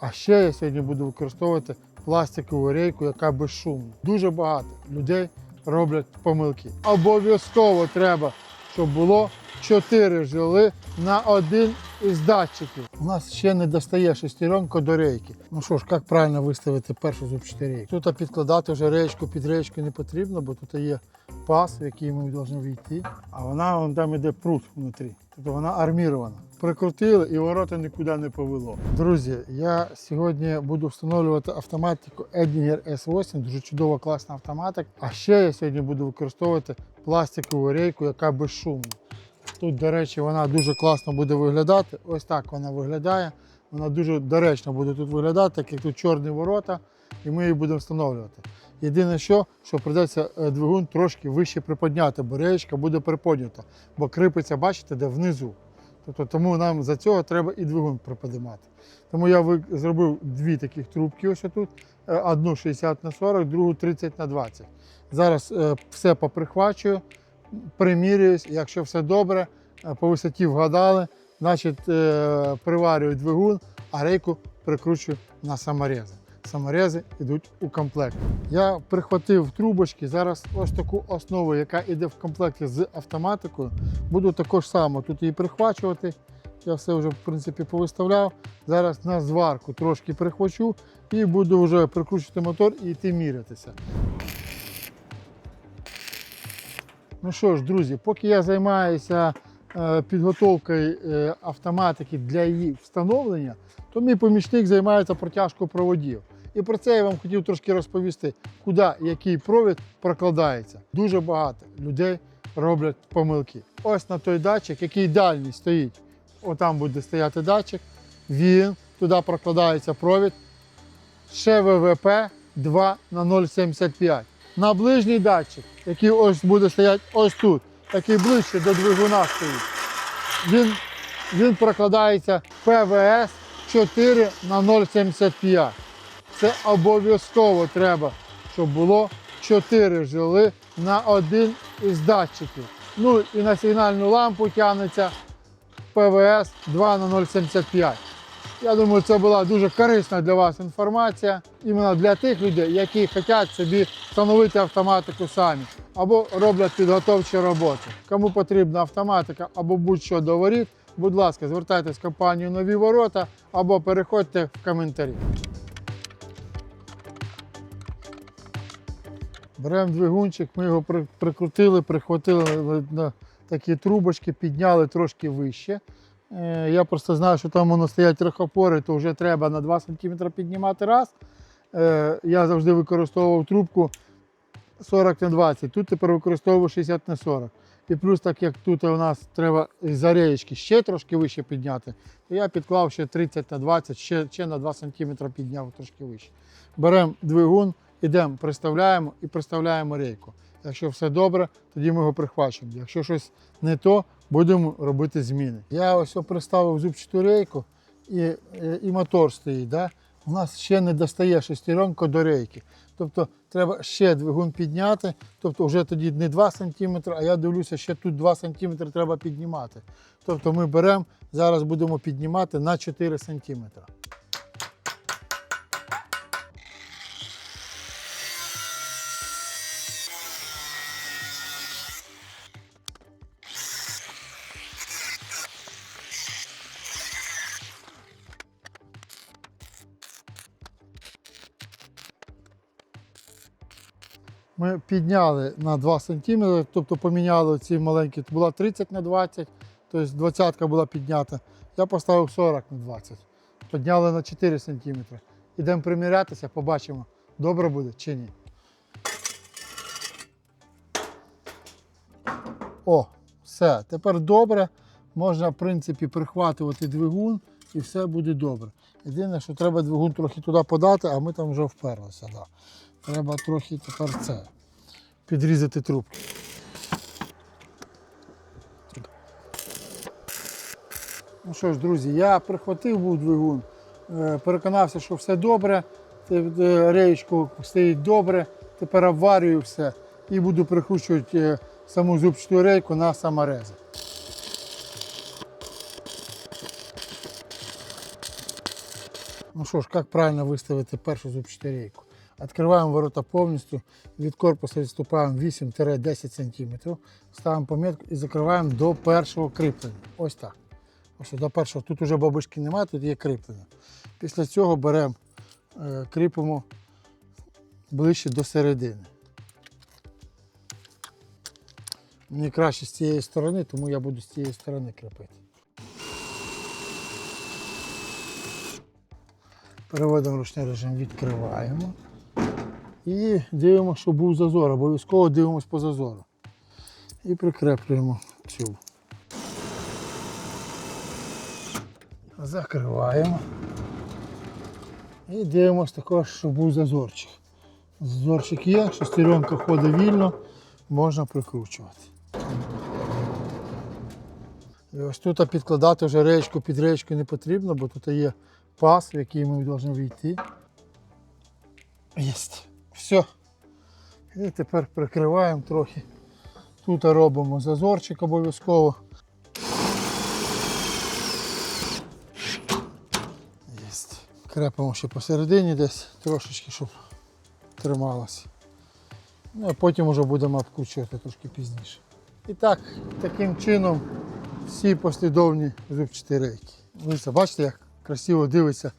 А ще я сьогодні буду використовувати пластикову рейку, яка безшумна. Дуже багато людей роблять помилки. Обов'язково треба, щоб було 4 жили на один із датчиків. У нас ще не достає шестеренка до рейки. Ну що ж, як правильно виставити першу зубчату рейку? Тут підкладати вже речку під речку не потрібно, бо тут є пас, в який ми повинні війти. А вона вон там іде прут внутрі. Тобто вона армірована. Прикрутили і ворота нікуди не повело. Друзі, я сьогодні буду встановлювати автоматику Edinger S8, дуже чудова класна автоматика. А ще я сьогодні буду використовувати пластикову рейку, яка безшумна. Тут, до речі, вона дуже класно буде виглядати. Ось так вона виглядає. Вона дуже доречно буде тут виглядати, так як тут чорні ворота, і ми її будемо встановлювати. Єдине, що, що придеться е, двигун трошки вище приподняти, бо реєчка буде приподнята, бо крипиця, бачите, де внизу. Тобто, тому нам за цього треба і двигун приподимати. Тому я зробив дві таких трубки ось тут. Е, Одну 60 на 40, другу 30 на 20. Зараз е, все поприхвачую, примірююсь, якщо все добре, е, по висоті вгадали, значить приварюю двигун, а рейку прикручую на саморези. Саморези йдуть у комплект. Я прихватив трубочки. Зараз ось таку основу, яка йде в комплекті з автоматикою. Буду також само тут її прихвачувати. Я все вже в принципі повиставляв. Зараз на зварку трошки прихвачу і буду вже прикручувати мотор і йти мірятися. Ну що ж, друзі, поки я займаюся е, підготовкою е, автоматики для її встановлення, то мій помічник займається протяжкою проводів. І про це я вам хотів трошки розповісти, куди який провід прокладається. Дуже багато людей роблять помилки. Ось на той датчик, який дальній стоїть, отам буде стояти датчик, він туди прокладається провід ще ВВП 2 на 0,75. На ближній датчик, який ось буде стояти ось тут, який ближче до двигуна стоїть, він, він прокладається ПВС 4 на 0,75. Це обов'язково треба, щоб було 4 жили на один із датчиків. Ну і на сигнальну лампу тягнеться ПВС 2 на 0,75. Я думаю, це була дуже корисна для вас інформація, іменно для тих людей, які хочуть собі встановити автоматику самі або роблять підготовчі роботи. Кому потрібна автоматика або будь-що до воріт, будь ласка, звертайтесь в компанію Нові ворота або переходьте в коментарі. Беремо двигунчик, ми його прикрутили, прихватили на такі трубочки, підняли трошки вище. Е, Я просто знаю, що там воно стоять трьохопори, то вже треба на 2 см піднімати раз. Е, Я завжди використовував трубку 40 на 20, тут тепер використовую 60 на 40. І плюс, так як тут у нас треба за реєчки ще трошки вище підняти, то я підклав ще 30 на 20, ще, ще на 2 см підняв трошки вище. Беремо двигун, ідемо, приставляємо і приставляємо рейку. Якщо все добре, тоді ми його прихвачимо. Якщо щось не то, будемо робити зміни. Я ось приставив зубчату рейку і, е, і мотор стоїть. Да? У нас ще не достає шестеренка до рейки. Тобто треба ще двигун підняти, тобто вже тоді не 2 см, а я дивлюся, ще тут 2 см треба піднімати. Тобто ми беремо, зараз будемо піднімати на 4 см. Підняли на 2 см, тобто поміняли ці маленькі, була 30 на 20, тобто 20 була піднята. Я поставив 40 на 20. Підняли на 4 см. Ідемо примірятися, побачимо, добре буде чи ні. О, все, тепер добре. Можна, в принципі, прихватувати двигун і все буде добре. Єдине, що треба двигун трохи туди подати, а ми там вже вперлися. Да. Треба трохи тепер це підрізати трубки. Ну що ж, друзі, я прихватив був двигун, е, переконався, що все добре, е, реєчку стоїть добре, тепер обварюю все і буду прикручувати е, саму зубчату рейку на саморези. Ну що ж, як правильно виставити першу зубчатарейку? Відкриваємо ворота повністю, від корпусу відступаємо 8-10 см, ставимо помітку і закриваємо до першого кріплення. Ось так. Ось до першого. Тут вже бабушки немає, тут є кріплення. Після цього беремо, е, кріпимо ближче до середини. Мені краще з цієї сторони, тому я буду з цієї сторони кріпити. Переводимо ручний режим, відкриваємо. І дивимося, щоб був зазор. Обов'язково дивимося по зазору. І прикреплюємо цю. Закриваємо. І дивимося також, щоб був зазорчик. Зазорчик є, шестеренка ходить вільно, можна прикручувати. І ось тут підкладати вже речку під речку не потрібно, бо тут є пас, в який ми повинні війти. Єсть. Все. І тепер прикриваємо трохи. Тут робимо зазорчик обов'язково. Крепимо ще посередині десь трошечки, щоб трималося. Ну, а потім вже будемо обкручувати трошки пізніше. І так, таким чином всі послідовні зубчаті рейки. Дивіться, бачите, як красиво дивиться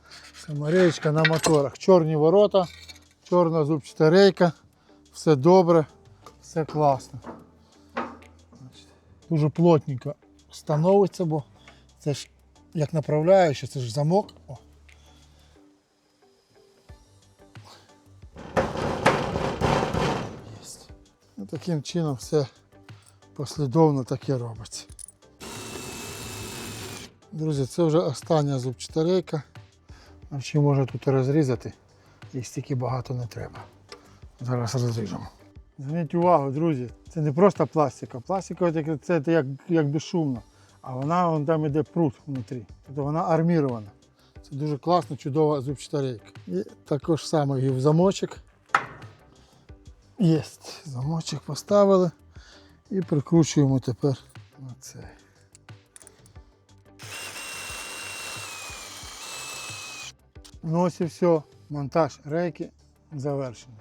сама речка на моторах. Чорні ворота, чорна зубчата рейка, все добре, все класно. Дуже плотненько становиться, бо це ж як направляючи, це ж замок. О. Ну, таким чином все послідовно таке робиться. Друзі, це вже остання зубчата рейка. А ще можна тут розрізати, їх стільки багато не треба. Зараз розріжемо. Зверніть увагу, друзі, це не просто пластика. Пластика це, як, як безшумно, а вона вон там іде прут внутрі. Тобто вона армірована. Це дуже класно, чудова зубчата рейка. І також саме і в замочок. Є. Замочок поставили і прикручуємо тепер на цей. Ну ось і все. Монтаж рейки завершений.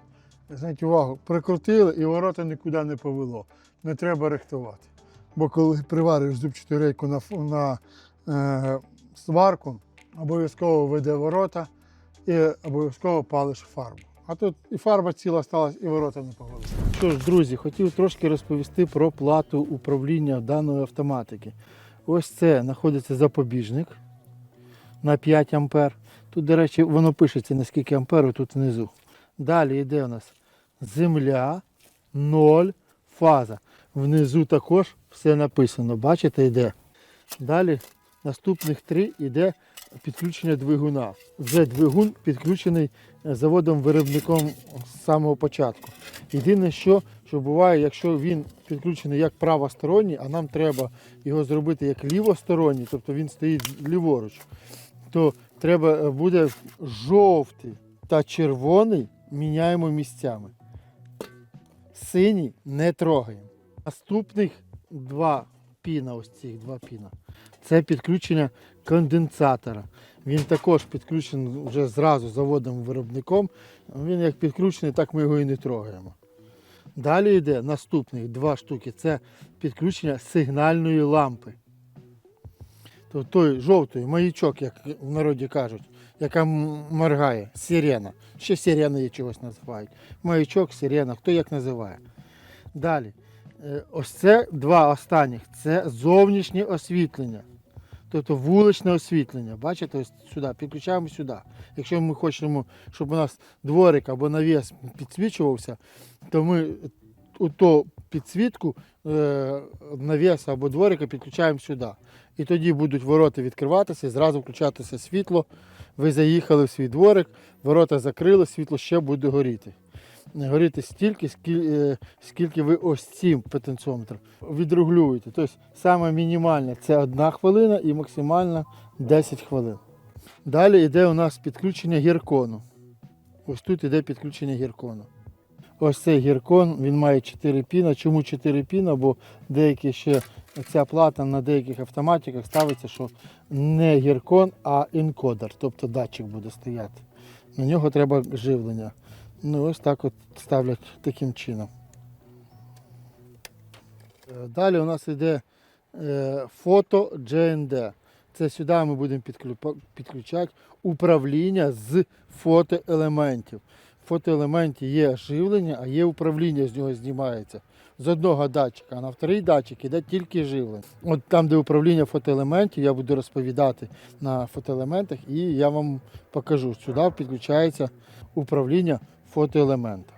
Зверніть увагу, прикрутили і ворота нікуди не повело. Не треба рихтувати. Бо коли приварюєш зубчату рейку на, на е, сварку, обов'язково веде ворота і обов'язково палиш фарбу. А тут і фарба ціла сталася, і ворота не повели. Що ж, друзі, хотів трошки розповісти про плату управління даної автоматики. Ось це знаходиться запобіжник на 5 ампер. Тут, до речі, воно пишеться на скільки амперів тут внизу. Далі йде у нас земля, 0, фаза. Внизу також все написано. Бачите, йде. Далі наступних три йде підключення двигуна. Вже двигун підключений заводом-виробником з самого початку. Єдине, що, що буває, якщо він підключений як правосторонній, а нам треба його зробити як лівосторонній, тобто він стоїть ліворуч, то треба е, буде жовтий та червоний міняємо місцями. Синій не трогаємо. Наступних два піна, ось цих два піна. Це підключення конденсатора. Він також підключений вже зразу заводом-виробником. Він як підключений, так ми його і не трогаємо. Далі йде наступних два штуки. Це підключення сигнальної лампи. Тобто той жовтий маячок, як в народі кажуть, яка моргає, сирена. Ще сирена її чогось називають. Маячок, сирена, хто як називає. Далі. Е, Ось це два останніх. Це зовнішнє освітлення. Тобто вуличне освітлення. Бачите, ось сюди, підключаємо сюди. Якщо ми хочемо, щоб у нас дворик або навіс підсвічувався, то ми ту підсвітку е, навіса або дворика підключаємо сюди. І тоді будуть ворота відкриватися, і зразу включатися світло. Ви заїхали в свій дворик, ворота закрили, світло ще буде горіти. Горіти стільки, скільки, е, скільки ви ось цим потенціометром відрегулюєте. Тобто саме мінімальне це 1 хвилина і максимально 10 хвилин. Далі йде у нас підключення гіркону. Ось тут йде підключення гіркону. Ось цей гіркон, він має 4 піна. Чому 4 піна? Бо деякі ще ця плата на деяких автоматиках ставиться, що не гіркон, а інкодер, тобто датчик буде стояти. На нього треба живлення. Ну ось так от ставлять таким чином. Е, Далі у нас йде е, фото GND. Це сюди ми будемо підключати управління з фотоелементів. Фотоелементі є живлення, а є управління з нього знімається. З одного датчика, а на вторий датчик йде тільки живлення. От там, де управління фотоелементів, я буду розповідати на фотоелементах і я вам покажу. Сюди підключається управління фотоелемента.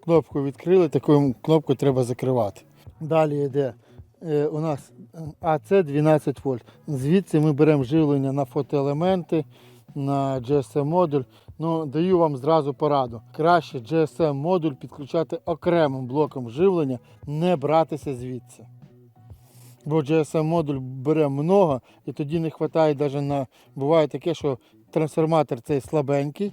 кнопку відкрили, такою кнопкою треба закривати. Далі йде е, у нас АЦ 12 вольт. Звідси ми беремо живлення на фотоелементи, на GSM модуль. Ну, даю вам зразу пораду. Краще GSM модуль підключати окремим блоком живлення, не братися звідси. Бо GSM модуль бере много і тоді не вистачає навіть на. Буває таке, що трансформатор цей слабенький,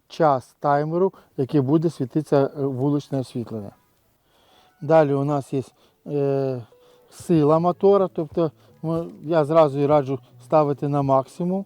час таймеру, який буде світитися е, вуличне освітлення. Далі у нас є е, сила мотора, тобто я зразу і раджу ставити на максимум.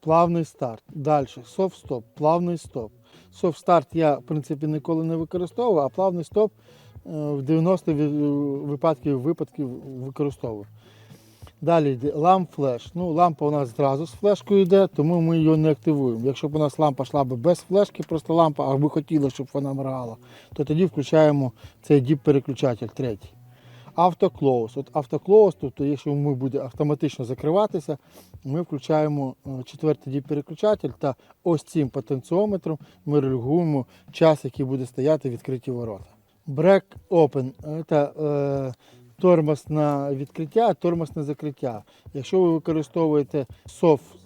плавний старт. Далі soft stop, плавний стоп. Soft start я в принципі ніколи не використовував, а плавний стоп е, в 90 ві- випадків випадків використовую. Далі ламп флеш. Ну, лампа у нас зразу з флешкою йде, тому ми її не активуємо. Якщо б у нас лампа йшла б без флешки, просто лампа, а ми хотіли, щоб вона моргала, то тоді включаємо цей діп-переключатель третій. Автоклоус. От автоклоус, тобто, якщо ми буде автоматично закриватися, ми включаємо е, четвертий діп переключатель та ось цим потенціометром ми регулюємо час, який буде стояти відкриті ворота. Break open це е, тормоз на відкриття, тормоз на закриття. Якщо ви використовуєте soft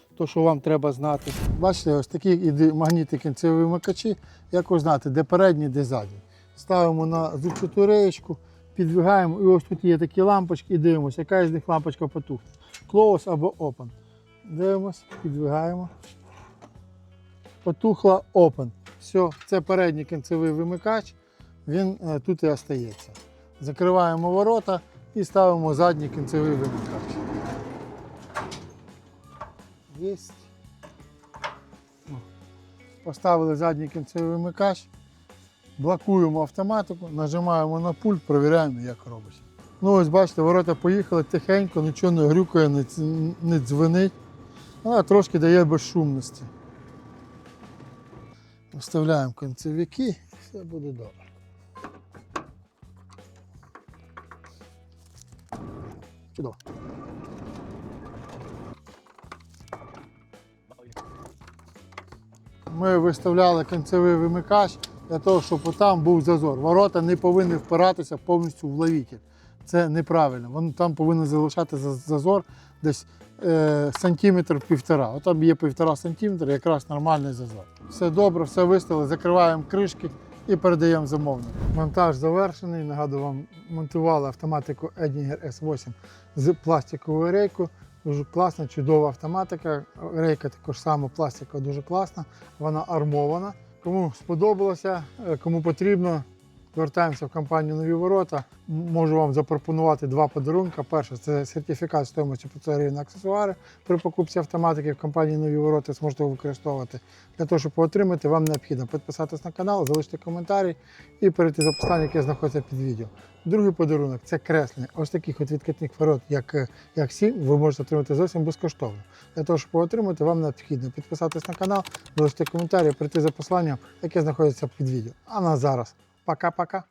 то, що вам треба знати. Бачите, ось такі магніти кінцеві вимикачі, як ви знаєте, де передні, де задні. Ставимо на зубчату реєчку, підвигаємо, і ось тут є такі лампочки, і дивимося, яка з них лампочка потухне. Close або open. Дивимось, підвигаємо. Потухла open. Все, це передній кінцевий вимикач, він е, тут і остається. Закриваємо ворота і ставимо задній кінцевий вимикач. Є. Поставили задній кінцевий вимикач, блокуємо автоматику, нажимаємо на пульт, перевіряємо, як робить. Ну ось бачите, ворота поїхали тихенько, нічого не грюкає, не, не дзвенить, але трошки дає безшумності. Вставляємо кінцевики, все буде добре. Чудово. Ми виставляли кінцевий вимикач для того, щоб там був зазор. Ворота не повинні впиратися повністю в лавітель. Це неправильно. Воно там повинен залишати зазор десь е, сантиметр півтора. От там є півтора сантиметра, якраз нормальний зазор. Все добре, все виставили, закриваємо кришки і передаємо замовнику. Монтаж завершений. Нагадую вам, монтували автоматику Edinger S8 з пластиковою рейкою. Дуже класна, чудова автоматика. Рейка також сама пластика дуже класна. Вона армована. Кому сподобалося, е, кому потрібно, звертаємося в компанію Нові Ворота. Можу вам запропонувати два подарунки. Перше це сертифікат стоїмості 500 на аксесуари при покупці автоматики в компанії Нові Ворота. Зможете використовувати. Для того, щоб отримати, вам необхідно підписатись на канал, залишити коментарі і перейти за посиланням, яке знаходиться під відео. Другий подарунок це креслення. Ось таких от відкатних ворот, як, е, як сі, ви можете отримати зовсім безкоштовно. Для того, щоб отримати, вам необхідно підписатись на канал, залишити коментарі, перейти за посиланням, яке знаходиться під відео. А на зараз. Pra cá, pra cá.